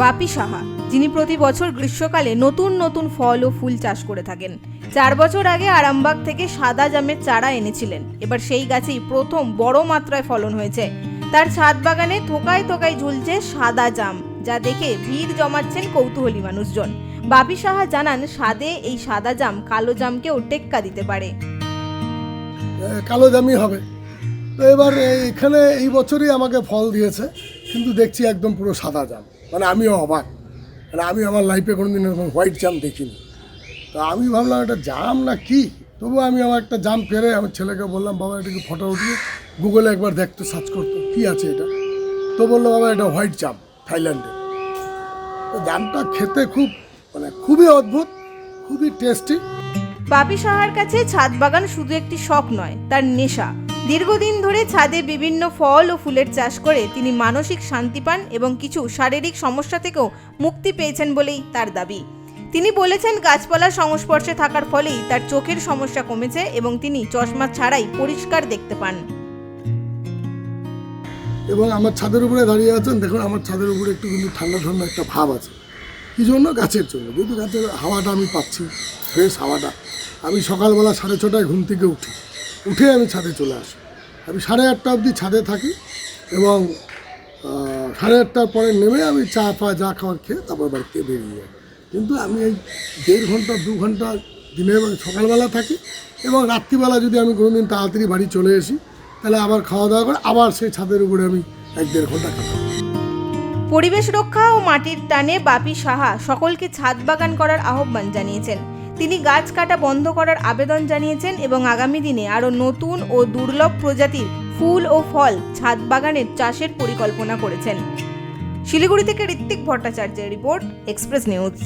বাপি সাহা, যিনি প্রতি বছর গ্রীষ্মকালে নতুন নতুন ফল ও ফুল চাষ করে থাকেন। চার বছর আগে আরামবাগ থেকে সাদা জামের চারা এনেছিলেন। এবার সেই গাছেই প্রথম বড় মাত্রায় ফলন হয়েছে। তার ছাদ বাগানে থোকায় থোকায় ঝুলছে সাদা জাম, যা দেখে ভিড় জমাচ্ছেন কৌতূহলী মানুষজন। বাপি সাহা জানান স্বাদে এই সাদা জাম কালো জামকেও টেক্কা দিতে পারে। কালো জামই হবে। তো এবার এখানে এই বছরই আমাকে ফল দিয়েছে, কিন্তু দেখছি একদম পুরো সাদা জাম। মানে আমিও অবাক। মানে আমি আমার লাইফে কোনো কোনোদিন এরকম হোয়াইট জাম দেখিনি। তো আমি ভাবলাম এটা জাম না কি? তবু আমি আমার একটা জাম পেরে আমার ছেলেকে বললাম, বাবা এটাকে ফটো উঠিয়ে গুগলে একবার দেখতে সার্চ করতো কী আছে এটা? তো বলল, বাবা, এটা হোয়াইট জাম থাইল্যান্ডে তো জামটা খেতে খুব মানে খুবই অদ্ভুত, খুবই টেস্টি বাপি সাহার কাছে ছাদ বাগান শুধু একটি শখ নয়, তার নেশা। দীর্ঘদিন ধরে ছাদে বিভিন্ন ফল ও ফুলের চাষ করে তিনি মানসিক শান্তি পান এবং কিছু শারীরিক সমস্যা থেকেও মুক্তি পেয়েছেন বলেই তার দাবি। তিনি বলেছেন, গাছপালার সংস্পর্শে থাকার ফলেই তার চোখের সমস্যা কমেছে এবং তিনি চশমা ছাড়াই পরিষ্কার দেখতে পান। এবং আমার ছাদের উপরে দাঁড়িয়ে আছেন, দেখুন আমার ছাদের উপরে একটু কিন্তু ঠান্ডা ঠান্ডা একটা ভাব আছে। কি জন্য? গাছের জন্য। যেহেতু গাছের হাওয়াটা আমি পাচ্ছি ফ্রেশ হাওয়াটা। আমি সকালবেলা সাড়ে ছটায় ঘুম থেকে উঠি। উঠে আমি ছাদে চলে আসি। আমি সাড়ে আটটা অবধি ছাদে থাকি এবং সাড়ে আটটার পরে নেমে আমি চা ফা যা খাওয়ার খেয়ে তারপর বাড়িতে বেরিয়ে যাই। কিন্তু আমি এই দেড় ঘণ্টা, দু ঘণ্টা দিনে সকালবেলা থাকি এবং রাত্রিবেলা যদি আমি কোনোদিন তাড়াতাড়ি বাড়ি চলে আসি, তাহলে আবার খাওয়া দাওয়া করে আবার সেই ছাদের উপরে আমি এক দেড় ঘণ্টা কাটাই। পরিবেশ রক্ষা ও মাটির টানে বাপি সাহা সকলকে ছাদ বাগান করার আহ্বান জানিয়েছেন। তিনি গাছ কাটা বন্ধ করার আবেদন জানিয়েছেন এবং আগামী দিনে আরও নতুন ও দুর্লভ প্রজাতির ফুল ও ফল ছাদ বাগানের চাষের পরিকল্পনা করেছেন। শিলিগুড়ি থেকে ঋত্বিক ভট্টাচার্যের রিপোর্ট, এক্সপ্রেস নিউজ।